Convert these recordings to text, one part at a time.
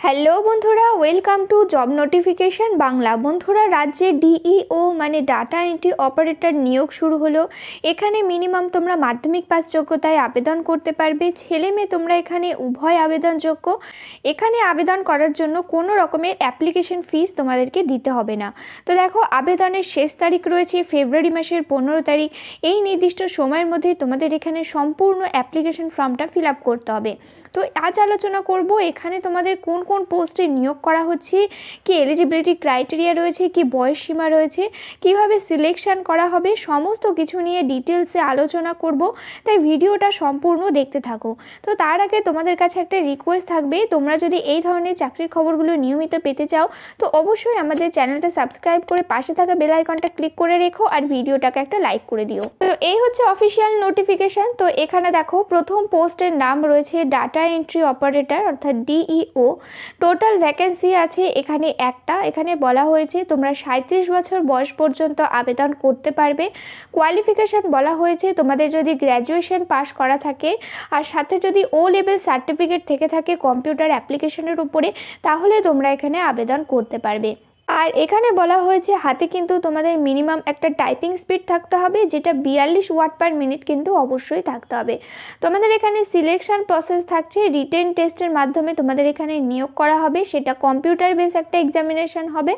Hello বন্ধুরা welcome to job notification Bangla. বন্ধুরা, রাজ্যে ডিইও মানে ডাটা এন্ট্রি অপারেটর নিয়োগ শুরু হলো। এখানে মিনিমাম তোমরা মাধ্যমিক পাস যোগ্যতায় আবেদন করতে পারবে। ছেলে মেয়ে তোমরা এখানে উভয় আবেদনযোগ্য। এখানে আবেদন করার জন্য কোনো রকমের অ্যাপ্লিকেশন ফিস তোমাদেরকে দিতে হবে না। তো দেখো, আবেদনের শেষ তারিখ রয়েছে ফেব্রুয়ারি মাসের পনেরো তারিখ। এই নির্দিষ্ট সময়ের মধ্যে তোমাদের এখানে সম্পূর্ণ অ্যাপ্লিকেশন ফর্মটা ফিল আপ করতে হবে। তো আজ আলোচনা করব এখানে তোমাদের কোন কোন পোস্টে নিয়োগ করা হচ্ছে, কি এলিজিবিলিটি ক্রাইটেরিয়া রয়েছে, কি বয়স সীমা রয়েছে, কীভাবে সিলেকশন করা হবে, সমস্ত কিছু নিয়ে ডিটেলসে আলোচনা করব। তাই ভিডিওটা সম্পূর্ণ দেখতে থাকো। তো তার আগে তোমাদের কাছে একটা রিকোয়েস্ট থাকবে, তোমরা যদি এই ধরনের চাকরির খবরগুলো নিয়মিত পেতে চাও, তো অবশ্যই আমাদের চ্যানেলটা সাবস্ক্রাইব করে পাশে থাকা বেল আইকনটা ক্লিক করে রেখো আর ভিডিওটাকে একটা লাইক করে দিও। তো এই হচ্ছে অফিসিয়াল নোটিফিকেশন তো এখানে দেখো প্রথম পোস্টের নাম রয়েছে ডাটা এন্ট্রি অপারেটর অর্থাৎ ডিইও টোটাল ভ্যাকেন্সি আছে এখানে একটা। এখানে বলা হয়েছে তোমরা সাঁত্রিশ বছর বয়স পর্যন্ত আবেদন করতে পারবে। কোয়ালিফিকেশান বলা হয়েছে তোমাদের যদি গ্র্যাজুয়েশন পাস করা থাকে আর সাথে যদি ও লেভেল সার্টিফিকেট থেকে থাকে কম্পিউটার অ্যাপ্লিকেশনের উপরে, তাহলে তোমরা এখানে আবেদন করতে পারবে। আর এখানে বলা হয়েছে হাতে কিন্তু তোমাদের মিনিমাম একটা টাইপিং স্পিড থাকতে হবে, যেটা বিয়াল্লিশ ওয়াট পার মিনিট কিন্তু অবশ্যই থাকতে হবে। তোমাদের এখানে সিলেকশন প্রসেস থাকছে রিটেন টেস্টের মাধ্যমে তোমাদের এখানে নিয়োগ করা হবে, সেটা কম্পিউটার বেস একটা এক্সামিনেশন হবে।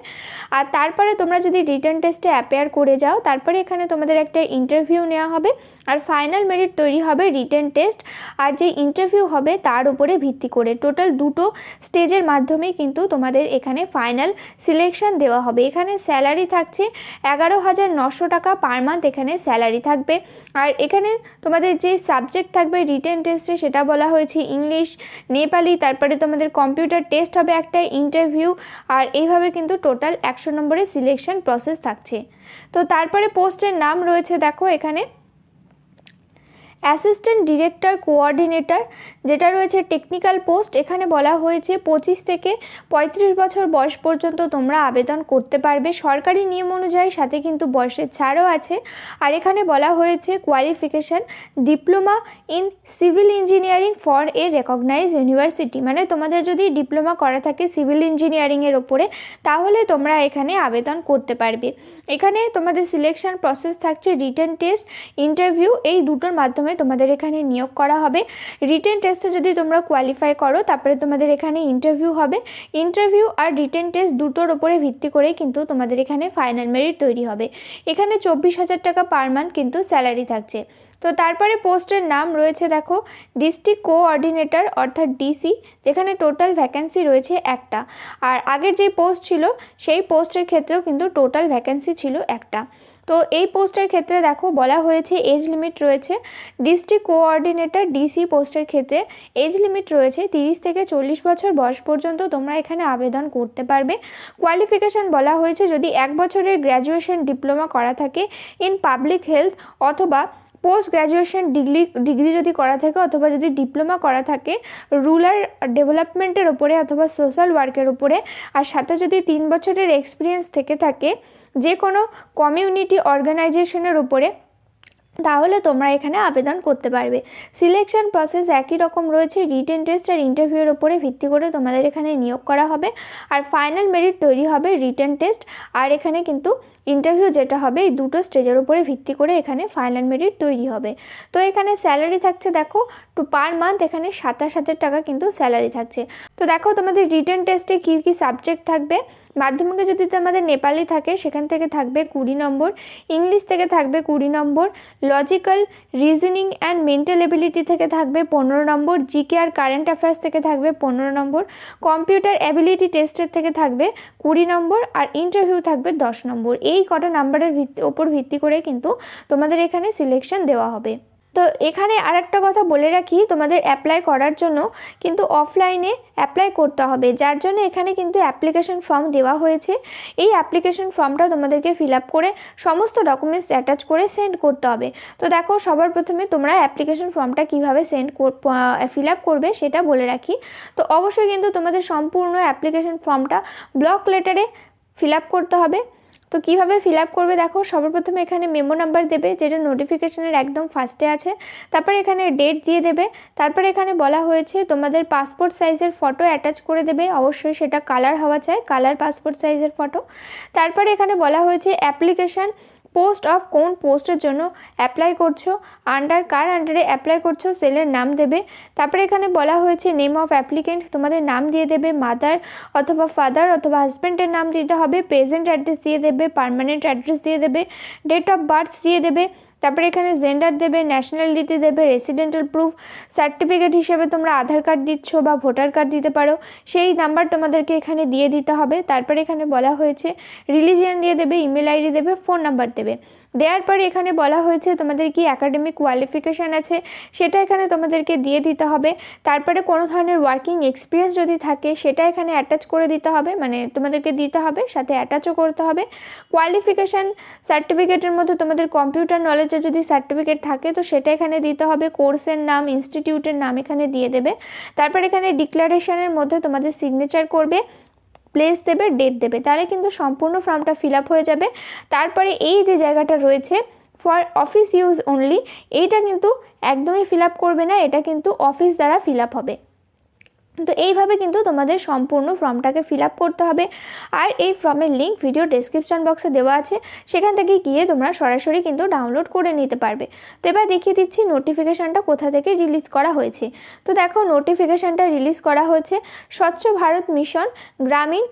আর তারপরে তোমরা যদি রিটেন টেস্টে অ্যাপেয়ার করে যাও, তারপরে এখানে তোমাদের একটা ইন্টারভিউ নেওয়া হবে, আর ফাইনাল মেরিট তৈরি হবে রিটেন টেস্ট আর যে ইন্টারভিউ হবে তার উপরে ভিত্তি করে। টোটাল দুটো স্টেজের মাধ্যমে কিন্তু তোমাদের এখানে ফাইনাল সিলেকশন দেওয়া হবে। এখানে স্যালারি থাকছে এগারো হাজার নশো টাকা পার মান্থ এখানে স্যালারি থাকবে। আর এখানে তোমাদের যে সাবজেক্ট থাকবে রিটেন টেস্টে সেটা বলা হয়েছে ইংলিশ নেপালি তারপরে তোমাদের কম্পিউটার টেস্ট হবে একটা ইন্টারভিউ আর এইভাবে কিন্তু টোটাল একশো নম্বরের সিলেকশন প্রসেস থাকছে। তো তারপরে পোস্টের নাম রয়েছে দেখো এখানে। অ্যাসিস্ট্যান্ট ডিরেক্টর কোঅর্ডিনেটর, যেটা রয়েছে টেকনিক্যাল পোস্ট, এখানে বলা হয়েছে পঁচিশ থেকে পঁয়ত্রিশ বছর বয়স পর্যন্ত তোমরা আবেদন করতে পারবে। সরকারি নিয়ম অনুযায়ী সাথে কিন্তু বয়সের ছাড়ও আছে। আর এখানে বলা হয়েছে qualification diploma in civil engineering for a recognise university মানে তোমাদের যদি ডিপ্লোমা করা থাকে সিভিল ইঞ্জিনিয়ারিংয়ের ওপরে, তাহলে তোমরা এখানে আবেদন করতে পারবে। এখানে তোমাদের সিলেকশন প্রসেস থাকছে রিটেন টেস্ট ইন্টারভিউ এই দুটোর মাধ্যমে তোমাদের এখানে নিয়োগ করা হবে। রিটেন টেস্টে যদি তোমরা কোয়ালিফাই করো, তারপরে তোমাদের এখানে ইন্টারভিউ হবে। ইন্টারভিউ আর রিটেন টেস্ট দুটোর ওপরে ভিত্তি করেই কিন্তু তোমাদের এখানে ফাইনাল মেরিট তৈরি হবে। এখানে চব্বিশ হাজার টাকা পার মান্থ কিন্তু স্যালারি থাকছে। তো তারপরে পোস্টের নাম রয়েছে দেখো ডিস্ট্রিক্ট কোঅর্ডিনেটর অর্থাৎ ডিসি যেখানে টোটাল ভ্যাকেন্সি রয়েছে একটা। আর আগের যে পোস্ট ছিল, সেই পোস্টের ক্ষেত্রেও কিন্তু টোটাল ভ্যাকেন্সি ছিল একটা। তো এই পোস্টের ক্ষেত্রে দেখো বলা হয়েছে এজ লিমিট রয়েছে। ডিস্ট্রিক্ট কোঅর্ডিনেটর ডিসি পোস্টের ক্ষেত্রে এজ লিমিট রয়েছে তিরিশ থেকে চল্লিশ বছর বয়স পর্যন্ত তোমরা এখানে আবেদন করতে পারবে। কোয়ালিফিকেশান বলা হয়েছে যদি এক বছরের গ্র্যাজুয়েশন ডিপ্লোমা করা থাকে ইন পাবলিক হেলথ অথবা পোস্ট গ্র্যাজুয়েশন ডিগ্রি ডিগ্রি যদি করা থাকে অথবা যদি ডিপ্লোমা করা থাকে, রুরাল ডেভেলপমেন্টের ওপরে অথবা সোশ্যাল ওয়ার্কের উপরে, আর সাথে যদি তিন বছরের এক্সপিরিয়েন্স থেকে থাকে যে কোনো কমিউনিটি অর্গানাইজেশনের উপরে তাহলে তোমরা এখানে আবেদন করতে পারবে। সিলেকশন প্রসেস একই রকম রয়েছে রিটেন টেস্ট আর ইন্টারভিউর ওপরে ভিত্তি করে তোমাদের এখানে নিয়োগ করা হবে। আর ফাইনাল মেরিট তৈরি হবে রিটেন টেস্ট আর এখানে কিন্তু ইন্টারভিউ যেটা হবে, এই দুটো স্টেজের উপরে ভিত্তি করে এখানে ফাইনাল মেরিট তৈরি হবে। তো এখানে স্যালারি থাকছে, দেখো টু পার মান্থ এখানে সাতাশ হাজার টাকা কিন্তু স্যালারি থাকছে। তো দেখো, তোমাদের রিটেন টেস্টে কী কী সাবজেক্ট থাকবে? মাধ্যমিকে যদি তোমাদের নেপালি থাকে, সেখান থেকে থাকবে কুড়ি নম্বর, ইংলিশ থেকে থাকবে কুড়ি নম্বর logical reasoning and mental ability থেকে থাকবে পনেরো নম্বর, জিকে আর কারেন্ট অ্যাফেয়ার্স থেকে থাকবে পনেরো নম্বর, কম্পিউটার অ্যাবিলিটি টেস্টের থেকে থাকবে কুড়ি নম্বর আর ইন্টারভিউ থাকবে দশ নম্বর। এই কটা নাম্বারের ভিত্তি ওপর ভিত্তি করে কিন্তু তোমাদের এখানে সিলেকশন দেওয়া হবে। তো এখানে আরেকটা কথা বলে রাখি, তোমাদের অ্যাপ্লাই করার জন্য কিন্তু অফলাইনে অ্যাপ্লাই করতে হবে। যার জন্য এখানে কিন্তু অ্যাপ্লিকেশন ফর্ম দেওয়া হয়েছে। এই অ্যাপ্লিকেশন ফর্মটা তোমাদেরকে ফিল আপ করে সমস্ত ডকুমেন্টস অ্যাটাচ করে সেন্ড করতে হবে। তো দেখো, সবার প্রথমে তোমরা অ্যাপ্লিকেশন ফর্মটা কীভাবে সেন্ড ফিল আপ করবে সেটা বলে রাখি। তো অবশ্যই কিন্তু তোমাদের সম্পূর্ণ অ্যাপ্লিকেশন ফর্মটা ব্লক লেটারে ফিল আপ করতে হবে। তো কীভাবে ফিল আপ করবে? দেখো সর্বপ্রথমে এখানে মেমো নাম্বার দেবে, যেটা নোটিফিকেশনের একদম ফার্স্টে আছে। তারপরে এখানে ডেট দিয়ে দেবে। তারপরে এখানে বলা হয়েছে, তোমাদের পাসপোর্ট সাইজের ফটো অ্যাটাচ করে দেবে। অবশ্যই সেটা কালার হওয়া চাই কালার পাসপোর্ট সাইজের ফটো তারপরে এখানে বলা হয়েছে অ্যাপ্লিকেশান পোস্ট অফ কোন পোস্টের জন্য অ্যাপ্লাই করছ আন্ডার কার আন্ডারে অ্যাপ্লাই করছ সেলের নাম দেবে। তারপরে এখানে বলা হয়েছে নেম অফ অ্যাপ্লিকেন্ট তোমাদের নাম দিয়ে দেবে মাদার অথবা ফাদার অথবা হাজব্যান্ডের নাম দিতে হবে প্রেজেন্ট অ্যাড্রেস দিয়ে দেবে পারমানেন্ট অ্যাড্রেস দিয়ে দেবে ডেট অফ বার্থ দিয়ে দেবে। তারপরে এখানে জেন্ডার দেবে ন্যাশনালিটি দেবে রেসিডেন্টাল প্রুফ সার্টিফিকেট হিসেবে তোমরা আধার কার্ড দিচ্ছ বা ভোটার কার্ড দিতে পারো। সেই নাম্বার তোমাদেরকে এখানে দিয়ে দিতে হবে। তারপরে এখানে বলা হয়েছে রিলিজিয়ান দিয়ে দেবে ইমেল আইডি দেবে ফোন নাম্বার দেবে। দেওয়ার পরে এখানে বলা হয়েছে তোমাদের কি একাডেমিক কোয়ালিফিকেশান আছে? সেটা এখানে তোমাদেরকে দিয়ে দিতে হবে। তারপরে কোনো ধরনের ওয়ার্কিং এক্সপিরিয়েন্স যদি থাকে, সেটা এখানে অ্যাটাচ করে দিতে হবে। মানে তোমাদেরকে দিতে হবে, সাথে অ্যাটাচও করতে হবে। কোয়ালিফিকেশান সার্টিফিকেটের মধ্যে তোমাদের কম্পিউটার নলেজের যদি সার্টিফিকেট থাকে, তো সেটা এখানে দিতে হবে। কোর্সের নাম ইনস্টিটিউটের নাম এখানে দিয়ে দেবে। তারপর এখানে ডিক্লারেশনের মধ্যে তোমাদের সিগনেচার করবে। প্লেস দেবে ডেট দেবে। তাহলে কিন্তু সম্পূর্ণ ফর্মটা ফিল হয়ে যাবে। তারপরে এই যে জায়গাটা রয়েছে ফর অফিস ইউজ অনলি এইটা কিন্তু একদমই ফিল করবে না, এটা কিন্তু অফিস দ্বারা ফিল হবে। তো এইভাবে কিন্তু তোমাদের সম্পূর্ণ ফর্মটাকে ফিল আপ করতে হবে। আর এই ফর্মের লিঙ্ক ভিডিও ডেসক্রিপশন বক্সে দেওয়া আছে। সেখান থেকে গিয়ে তোমরা সরাসরি কিন্তু ডাউনলোড করে নিতে পারবে। তো এবার দেখিয়ে দিচ্ছি নোটিফিকেশানটা কোথা থেকে রিলিজ করা হয়েছে। তো দেখো নোটিফিকেশানটা রিলিজ করা হয়েছে। স্বচ্ছ ভারত মিশন গ্রামীণ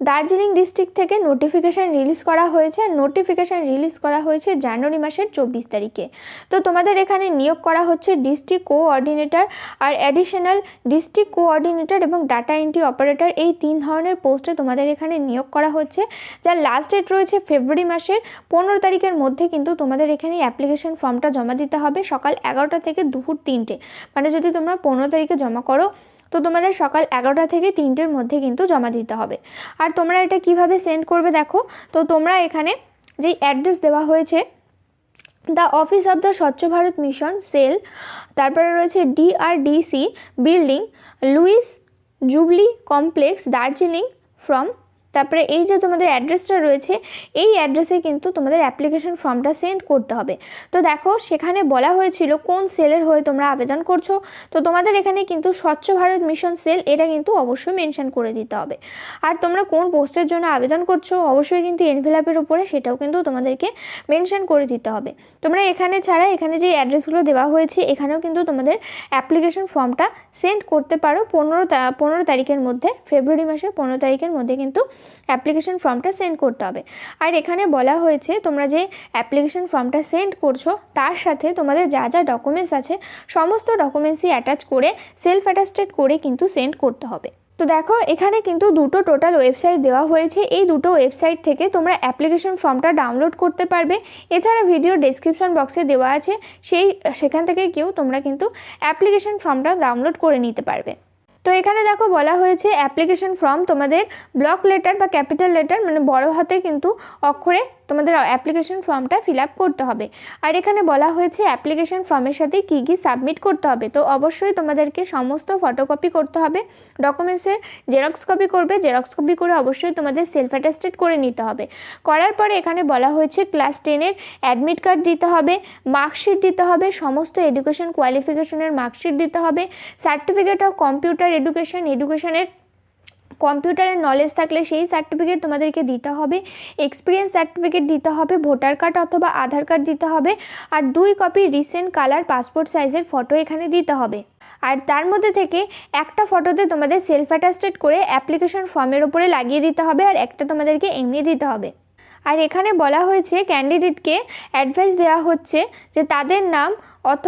দার্জিলিং ডিস্ট্রিক্ট থেকে নোটিফিকেশান রিলিজ করা হয়েছে। আর নোটিফিকেশান রিলিজ করা হয়েছে জানুয়ারি মাসের চব্বিশ তারিখে। তো তোমাদের এখানে নিয়োগ করা হচ্ছে ডিস্ট্রিক্ট কোঅর্ডিনেটর আর অ্যাডিশনাল ডিস্ট্রিক্ট কোঅর্ডিনেটর এবং ডাটা এন্ট্রি অপারেটর এই তিন ধরনের পোস্টে তোমাদের এখানে নিয়োগ করা হচ্ছে। যার লাস্ট ডেট রয়েছে ফেব্রুয়ারি মাসের পনেরো তারিখের মধ্যে কিন্তু তোমাদের এখানে অ্যাপ্লিকেশন ফর্মটা জমা দিতে হবে সকাল এগারোটা থেকে দুপুর তিনটে। মানে যদি তোমরা পনেরো তারিখে জমা করো তো তোমাদের সকাল এগারোটা থেকে তিনটের মধ্যে কিন্তু জমা দিতে হবে। আর তোমরা এটা কীভাবে সেন্ড করবে দেখো? তো তোমরা এখানে যেই অ্যাড্রেস দেওয়া হয়েছে দ্য অফিস অফ দ্য স্বচ্ছ ভারত মিশন সেল তারপরে রয়েছে DRDC building Lewis Jubilee complex Darjeeling from তারপরে এই যে তোমাদের অ্যাড্রেসটা রয়েছে, এই অ্যাড্রেসে কিন্তু তোমাদের অ্যাপ্লিকেশন ফর্মটা সেন্ড করতে হবে। তো দেখো, সেখানে বলা হয়েছিল কোন সেলের হয়ে তোমরা আবেদন করছ। তো তোমাদের এখানে কিন্তু স্বচ্ছ ভারত মিশন সেল এটা কিন্তু অবশ্যই মেনশন করে দিতে হবে। আর তোমরা কোন পোস্টের জন্য আবেদন করছ, অবশ্যই কিন্তু এনভেলাপের উপরে সেটাও কিন্তু তোমাদেরকে মেনশন করে দিতে হবে। তোমরা এখানে ছাড়া এখানে যে অ্যাড্রেসগুলো দেওয়া হয়েছে, এখানেও কিন্তু তোমাদের অ্যাপ্লিকেশন ফর্মটা সেন্ড করতে পারো। পনেরো পনেরো তারিখের মধ্যে, ফেব্রুয়ারি মাসের পনেরো তারিখের মধ্যে কিন্তু অ্যাপ্লিকেশন ফর্মটা সেন্ড করতে হবে। আর এখানে বলা হয়েছে, তোমরা যে অ্যাপ্লিকেশন ফর্মটা সেন্ড করছ, তার সাথে তোমাদের যা যা ডকুমেন্টস আছে, সমস্ত ডকুমেন্টসই অ্যাটাচ করে সেলফ অ্যাটাস্টেড করে কিন্তু সেন্ড করতে হবে। তো দেখো, এখানে কিন্তু দুটো টোটাল ওয়েবসাইট দেওয়া হয়েছে। এই দুটো ওয়েবসাইট থেকে তোমরা অ্যাপ্লিকেশন ফর্মটা ডাউনলোড করতে পারবে। এছাড়া ভিডিও ডেসক্রিপশন বক্সে দেওয়া আছে, সেই, সেখান থেকে কেউ তোমরা কিন্তু অ্যাপ্লিকেশন ফর্মটা ডাউনলোড করে নিতে পারবে। তো এখানে দেখো বলা হয়েছে অ্যাপ্লিকেশন ফর্ম তোমাদের ব্লক লেটার বা ক্যাপিটাল লেটার মানে বড় হাতে কিন্তু অক্ষরে তোমাদের অ্যাপ্লিকেশন ফর্মটা ফিল করতে হবে। আর এখানে বলা হয়েছে অ্যাপ্লিকেশন ফর্মের সাথে কী কী সাবমিট করতে হবে। তো অবশ্যই তোমাদেরকে সমস্ত ফটোকপি করতে হবে ডকুমেন্টসের জেরক্স কপি করবে জেরক্স কপি করে অবশ্যই তোমাদের সেলফ অ্যাটাস্টেড করে নিতে হবে। করার পরে এখানে বলা হয়েছে ক্লাস টেনের অ্যাডমিট কার্ড দিতে হবে মার্কশিট দিতে হবে, সমস্ত এডুকেশন কোয়ালিফিকেশনের মার্কশিট দিতে হবে সার্টিফিকেট অফ কম্পিউটার এডুকেশন এডুকেশনের কম্পিউটারের নলেজ থাকলে সেই সার্টিফিকেট তোমাদেরকে দিতে হবে এক্সপিরিয়েন্স সার্টিফিকেট দিতে হবে ভোটার কার্ড অথবা আধার কার্ড দিতে হবে, আর দুই কপি রিসেন্ট কালার পাসপোর্ট সাইজের ফটো এখানে দিতে হবে। আর তার মধ্যে থেকে একটা ফটোতে তোমাদের সেলফ অ্যাটাস্টেড করে অ্যাপ্লিকেশন ফর্মের উপরে লাগিয়ে দিতে হবে, আর একটা তোমাদেরকে এমনি দিতে হবে। আর এখানে বলা হয়েছে ক্যান্ডিডেটকে অ্যাডভাইস দেওয়া হচ্ছে যে তাদের নাম অথ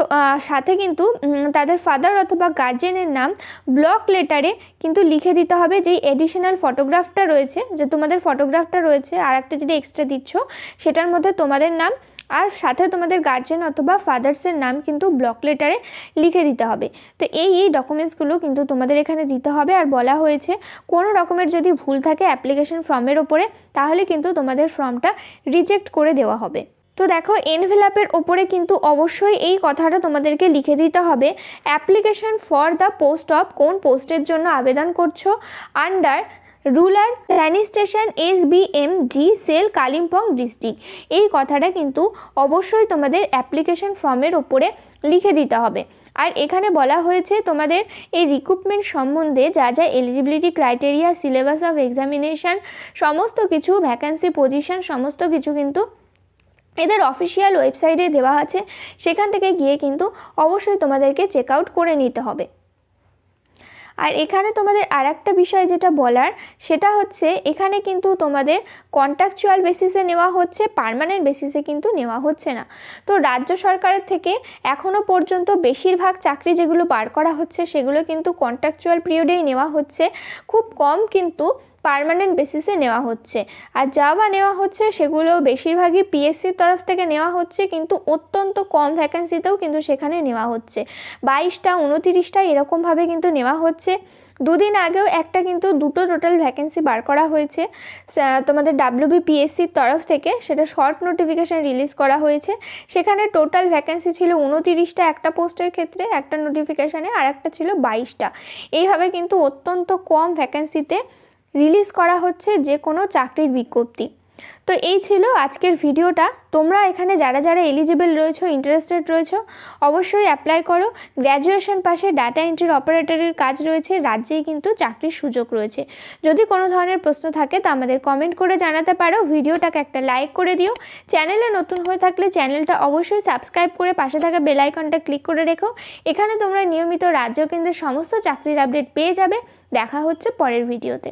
সাথে কিন্তু তাদের ফাদার অথবা গার্জেনের নাম ব্লক লেটারে কিন্তু লিখে দিতে হবে যেই এডিশনাল ফটোগ্রাফটা রয়েছে, যে তোমাদের ফটোগ্রাফটা রয়েছে, আর একটা যদি এক্সট্রা দিচ্ছ, সেটার মধ্যে তোমাদের নাম আর সাথে তোমাদের গার্জেন অথবা ফাদার্সের নাম কিন্তু ব্লক লেটারে লিখে দিতে হবে। তো এই এই ডকুমেন্টসগুলো কিন্তু তোমাদের এখানে দিতে হবে, আর বলা হয়েছে কোনো রকমের যদি ভুল থাকে অ্যাপ্লিকেশন ফর্মের ওপরে, তাহলে কিন্তু তোমাদের ফর্মটা রিজেক্ট করে দেওয়া হবে। তো দেখো এনভেলাপের ওপরে কিন্তু অবশ্যই এই কথাটা তোমাদেরকে লিখে দিতে হবে। Application for the post of কোন পোস্টের জন্য আবেদন করছ? Under rural sanitation S B M G cell Kalimpong district এই কথাটা কিন্তু অবশ্যই তোমাদের অ্যাপ্লিকেশন ফর্মের ওপরে লিখে দিতে হবে। আর এখানে বলা হয়েছে, তোমাদের এই রিক্রুটমেন্ট সম্বন্ধে যা যা eligibility criteria syllabus of examination সমস্ত কিছু ভ্যাকেন্সি পজিশন সমস্ত কিছু কিন্তু এদের অফিসিয়াল ওয়েবসাইটে দেওয়া আছে, সেখান থেকে গিয়ে কিন্তু অবশ্যই তোমাদেরকে চেক আউট করে নিতে হবে। আর এখানে তোমাদের আর একটা বিষয় যেটা বলার, সেটা হচ্ছে এখানে কিন্তু তোমাদের কন্ট্রাকচুয়াল বেসিসে নেওয়া হচ্ছে পার্মানেন্ট বেসিসে কিন্তু নেওয়া হচ্ছে না। তো রাজ্য সরকারের থেকে এখনও পর্যন্ত বেশিরভাগ চাকরি যেগুলো বার করা হচ্ছে, সেগুলো কিন্তু কন্ট্রাকচুয়াল পিরিয়ডেই নেওয়া হচ্ছে। খুব কম কিন্তু পার্মানেন্ট বেসিসে নেওয়া হচ্ছে। আর যা বা নেওয়া হচ্ছে, সেগুলো বেশিরভাগই পিএসসির তরফ থেকে নেওয়া হচ্ছে, কিন্তু অত্যন্ত কম ভ্যাকেন্সিতেও কিন্তু সেখানে নেওয়া হচ্ছে। বাইশটা, উনতিরিশটা এরকমভাবে কিন্তু নেওয়া হচ্ছে। দুদিন আগেও একটা কিন্তু দুটো টোটাল ভ্যাকেন্সি বার করা হয়েছে। তোমাদের ডাব্লিউবি পিএসসির তরফ থেকে সেটা শর্ট নোটিফিকেশান রিলিজ করা হয়েছে। সেখানে টোটাল ভ্যাকেন্সি ছিল উনতিরিশটা একটা পোস্টের ক্ষেত্রে, একটা নোটিফিকেশানে আর একটা ছিল বাইশটা। এইভাবে কিন্তু অত্যন্ত কম ভ্যাকেন্সিতে রিলিজ করা হচ্ছে যে কোনো চাকরির বিজ্ঞপ্তি। তো এই ছিল আজকের ভিডিওটা। তোমরা এখানে যারা যারা এলিজিবল রয়েছো ইন্টারেস্টেড রয়েছো, অবশ্যই অ্যাপ্লাই করো। গ্র্যাজুয়েশন পাশে ডাটা এন্ট্রির অপারেটরের কাজ রয়েছে, রাজ্যেই কিন্তু চাকরির সুযোগ রয়েছে। যদি কোনো ধরনের প্রশ্ন থাকে তা আমাদের কমেন্ট করে জানাতে পারো। ভিডিওটাকে একটা লাইক করে দিও। চ্যানেলে নতুন হয়ে থাকলে চ্যানেলটা অবশ্যই সাবস্ক্রাইব করে পাশে থাকা বেল আইকনটা ক্লিক করে রেখো। এখানে তোমরা নিয়মিত রাজ্য কেন্দ্রের সমস্ত চাকরির আপডেট পেয়ে যাবে। দেখা হচ্ছে পরের ভিডিওতে